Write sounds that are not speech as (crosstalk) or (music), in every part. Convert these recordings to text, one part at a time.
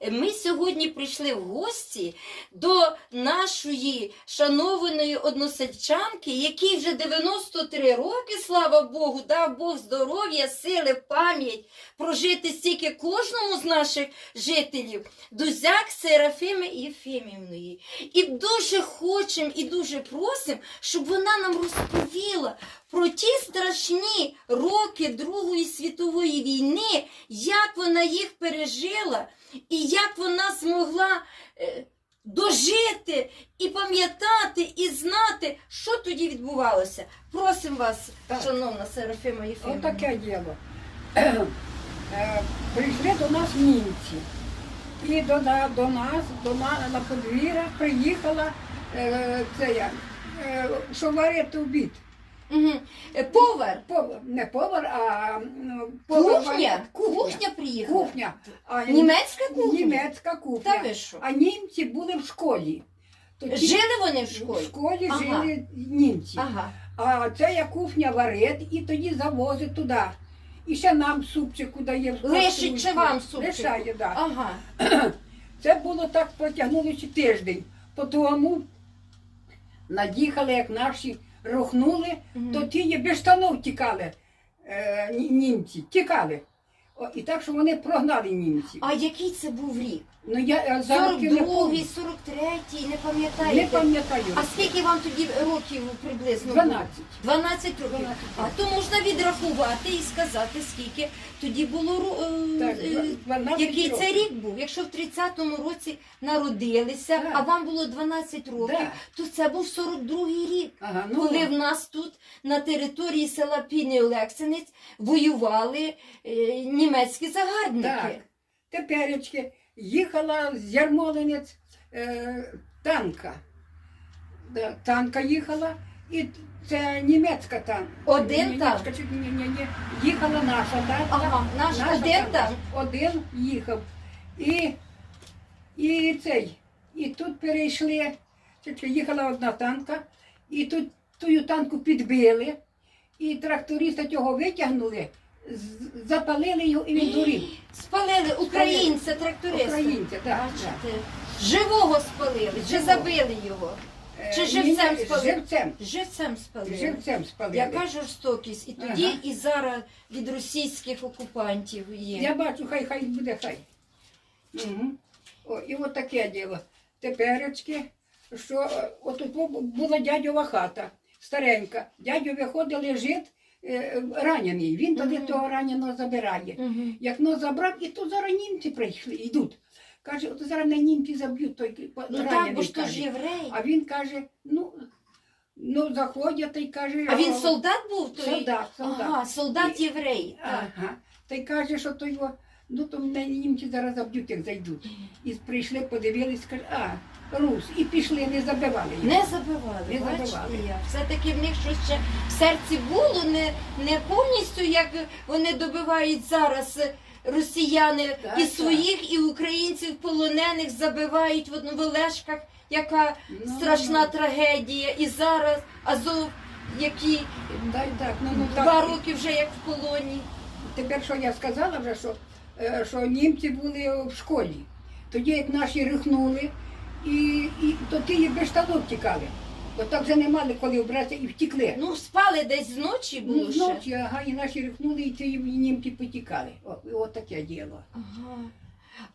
Ми сьогодні прийшли в гості до нашої шанованої односельчанки, якій вже 93 роки, слава Богу, дав Бог здоров'я, сили, пам'ять прожити стільки кожному з наших жителів, Дузяк Серафими Єфимівної. І дуже хочемо і дуже просимо, щоб вона нам розповіла про ті страшні роки Другої світової війни, як вона їх пережила, і як вона змогла е, дожити і пам'ятати, і знати, що тоді відбувалося. Просимо вас, Так. шановна Серафима Єфимівна. Отаке діло. Е, Прийшли до нас німці. І до, до нас, до на, на подвір'я приїхала е, це я, е, що варити обід. Угу. Повар, Повар, не повар, а м, повар кухня, варить- кухня приїхала. Кухня. А, Німецька кухня? Німецька кухня. Та ви що? А німці були в школі. То ті- Жили вони в в школі? школі Ага. жили німці. Ага. А це я кухня варить і тоді завозить туди. І ще нам супчику дає. Лишить чи вам супчику? Лишає, так. Ага. (clears throat) Це було так протягнулося тиждень. По тому над'їхали, як наші рухнули, то ті без штанов тікали е, німці, тікали. О, і так, що вони прогнали німців. А який це був рік? Ну я е, за роки не 42-й, пам'ятаю. 43-й, не Не пам'ятаю. А скільки вам тоді років приблизно? було? 12. 12 років. 12 А то можна відрахувати і сказати, скільки тоді було е, Так, е, 12 який це років. рік був. Якщо в 30-му році народилися, Так. а вам було 12 років, Так. то це був 42-й рік. Ага, ну, Коли в нас тут на території села Піний Олексинець воювали е, німецькі загарбники. Так. Теперечки їхала з Ярмолинець е, танка. Да, танка їхала, і це німецька танк. Один танк? ні, ні, ні. Їхала наша танка. Ага, наш наша один танка. танк. Один їхав. І, і цей. І тут перейшли. Чи Їхала одна танка, і тут тую танку підбили, і тракториста цього витягнули, з- запалили його і він дурів. Спалили українця, тракториста. Українця, так. Бачите? Живого спалили, чи Живого. забили його? Е, Чи живцем ні, спалили? Живцем. Живцем спалили. Живцем спалили. Яка жорстокість? І тоді, Ага. і зараз від російських окупантів є. Я бачу, хай хай буде хай. Угу. О, і от таке діло. Теперечки, що е, отут бу- була дядьова хата, старенька. Дядьо виходить, лежить е, ранений. Він тоді Мгм. того раненого забирає. Мгм. Як но забрав, і то зараз німці прийшли, йдуть. Каже, от зараз на німці заб'ють той Ну ранений. так, бо ж то каже. ж єврей. А він каже, ну, ну заходять і каже. А він «О, солдат був? Той? Солдат, солдат. Ага, солдат єврей. так. Ага. Та й каже, що то його, ну то мене німці зараз заб'ють, як зайдуть. І прийшли, подивились, каже, а, рус. І пішли, не забивали його. Не забивали, Не бачите забивали. як. Все-таки в них щось ще в серці було, не, не повністю, як вони добивають зараз е, росіяни Так, і так. своїх, і українців полонених забивають в в Олешках, яка Ну, страшна ну. трагедія. І зараз Азов, які Дай так, ну, ну два так. роки вже як в полоні. Тепер що я сказала вже, що, е, що німці були в школі. Тоді як наші рихнули, і, і то ті без штанов тікали. Бо так вже не мали коли вбратися і втікли. Ну, спали десь зночі було Ну, ще. ага, і наші рихнули, і ті німці потікали. О, і от таке діло. Ага.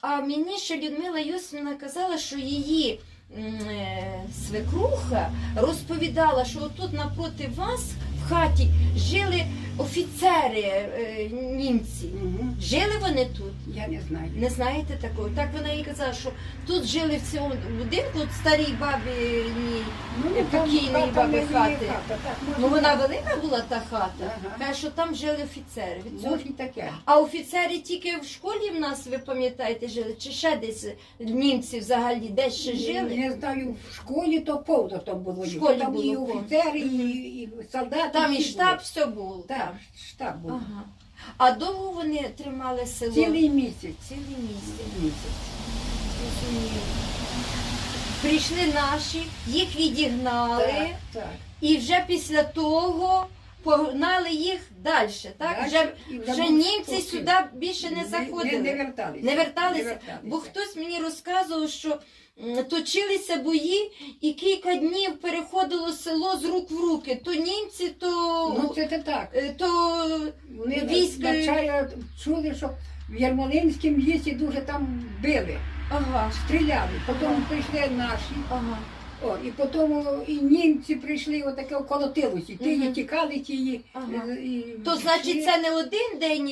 А мені ще Людмила Йосифівна казала, що її м, е, свекруха розповідала, що тут напроти вас в хаті жили офіцери е, німці. Угу. Жили вони тут? Я не знаю. Не знаєте такого? Так вона їй казала, що тут жили в цьому будинку от старій бабі. Ну, баби не хати. хата, так, Ну вона велика була та хата. Ага. Каже, що там жили офіцери. Від цього Може таке. а офіцери тільки в школі в нас, ви пам'ятаєте, жили? Чи ще десь німці взагалі десь ще жили? Не знаю, в школі то повно там було. В школі там і було повно. офіцери, і, і солдати. Там і штаб все було. Так, штаб був. Ага. А довго вони тримали село? Цілий місяць. Цілий місяць. місяць. Прийшли наші, їх відігнали, Так, так. і вже після того погнали їх далі. Так? Дальше, Вже, вже німці спокій. сюди більше не заходили. Не, не верталися. Не верталися? Бо верталися. хтось мені розказував, що точилися бої, і кілька днів переходило село з рук в руки. То німці, то, Ну це так. е, то Вони війська вначалі чули, що в Ярмолинському лісі дуже там били, ага, стріляли. Потім прийшли наші. ага. О, і потім і німці прийшли, отаке колотилося. Ті Мгм. тікали, ті. Ага. і- То значить, це не один день,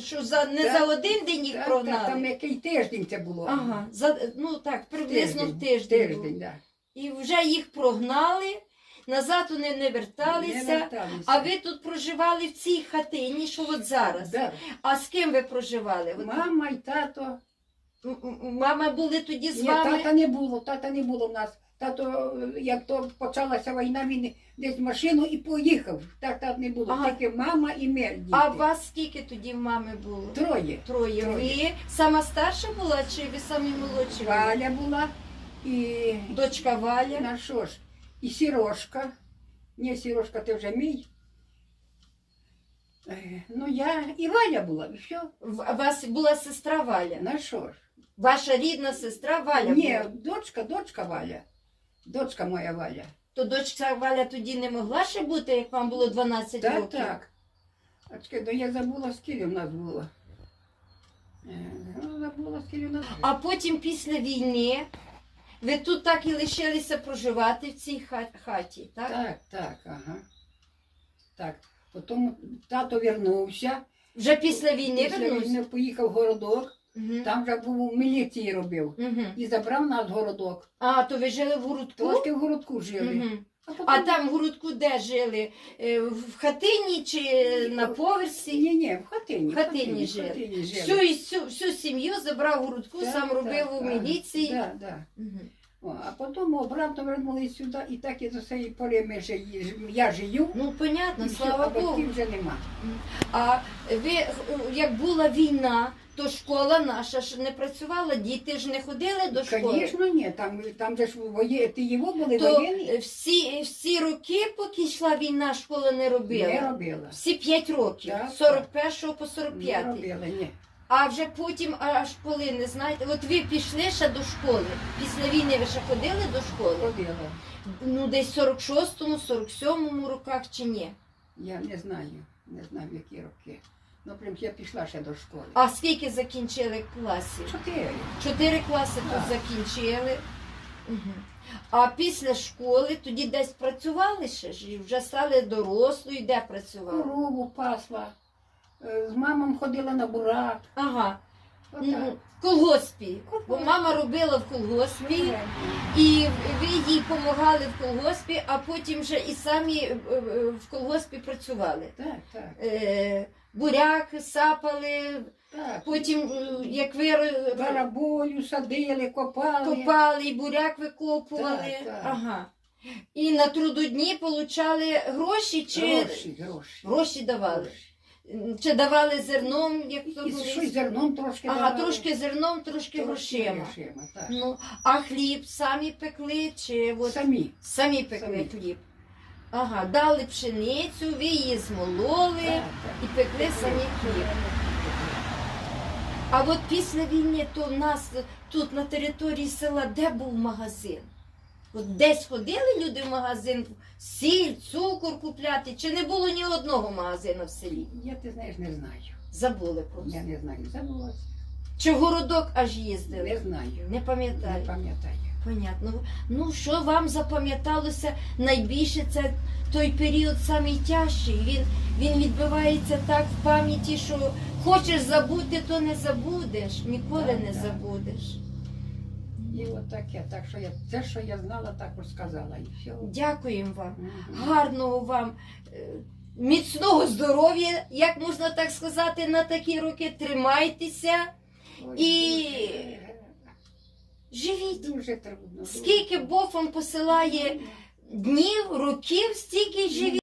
що за не Так, за один день їх Так, прогнали. так, там який тиждень це було. Ага, за, ну так, приблизно в тиждень. Тиждень, да. І вже їх прогнали, назад вони не Не верталися. верталися. А ви тут проживали в цій хатині, що от зараз. Да. А з ким ви проживали? От, Мама і тато. м- м- Мама були тоді з Ні, вами? тата не було, тата не було в нас. Тато, е, як то почалася війна, він десь в машину і поїхав. Так, так не було. Ага. Тільки мама і ми. Діти. А вас скільки тоді в мами було? Троє. Троє. Троє. Ви сама старша була чи ви самі молодші? Валя була і Дочка Валя. на що ж? І Сірошка. Ні, Сірошка, ти вже мій. Е, Ну, я і Валя була, і все. В- У вас була сестра Валя. На що ж? Ваша рідна сестра Валя Ні, була. дочка, дочка Валя. Дочка моя Валя. То дочка Валя тоді не могла ще бути, як вам було 12 Так, років? так. А чекай, ну я забула, скільки в нас було. Е, Ну, забула, скільки в нас було. А потім після війни ви тут так і лишилися проживати в цій ха- хаті, так? Так, так, ага. Так. Потім тато вернувся. Вже після війни Після вернувся? війни поїхав в городок, Угу. там вже був в міліції робив. Угу. І забрав нас городок. А, то ви жили в городку? Трошки в городку жили. Угу. А, потім... А там в городку де жили? Е, В хатині чи на поверсі? Ні, ні, в хатині. В хатині жили. Хатині жили. Всю, всю, всю сім'ю забрав в городку, Так, сам робив так, у міліції. Так, так. Мгм. О, а потім обратно вернулись сюди, і так і до цієї пори ми жи- я жию. Ну, понятно, і все, слава а Богу. батьків вже нема. А ви, як була війна, то школа наша ж не працювала, діти ж не ходили до школи. Звісно, ні, там, там же ж воє, ти його були То воєнні. всі, всі роки, поки йшла війна, школа не робила. Не робила. Всі 5 років, Так, з 41 по Не 45. робила, ні. А вже потім аж коли не знаєте, от ви пішли ще до школи. Після війни ви ще ходили до школи? Ходила. Ну, десь в 46-му, 47-му роках чи ні? Я не знаю, не знаю, в які роки. Ну, прям я пішла ще до школи. А скільки закінчили класів? Чотири. Чотири класи тут закінчили. Угу. А після школи тоді десь працювали ще ж вже стали дорослою, де працювали? Корову пасла. Е, З мамом ходила на бурак. Ага, Отак. в колгоспі. Бо мама робила в колгоспі, і ви їй допомагали в колгоспі, а потім вже і самі е, е, в колгоспі працювали. Так, так, Е, буряк сапали, так. потім, як ви ро- Бараболю садили, копали. копали і буряк викопували. Так, так. Ага. І на трудодні получали гроші чи Гроші, гроші. гроші давали? Гроші. Чи давали зерном, як то І щось зерном трошки Ага, давали. трошки зерном, трошки Трошки грошима. грошима, так. Ну, а хліб самі пекли чи от Самі. самі пекли Самі. хліб? Ага, дали пшеницю, ви її змололи Так, так. і пекли самі хліб. А от після війни то в нас тут на території села де був магазин? От десь ходили люди в магазин, сіль, цукор купляти, чи не було ні одного магазину в селі? Я, ти знаєш, не знаю. Забули просто. Я не знаю. Забулася. Чи в городок аж Не їздили? знаю. Не пам'ятаю. Не пам'ятаю. Понятно. Ну, що вам запам'яталося найбільше, це той період самий тяжчий. Він, він відбивається так в пам'яті, що хочеш забути, то не забудеш. Ніколи Так, не так. забудеш. От таке. Так що я те, що я знала, так розказала. І все. Дякуємо вам. Гарного вам. е, Міцного здоров'я, як можна так сказати, на такі роки тримайтеся, Ой, І- живіть. Дуже трудно. Скільки. Бог вам посилає днів, років, стільки й живіть.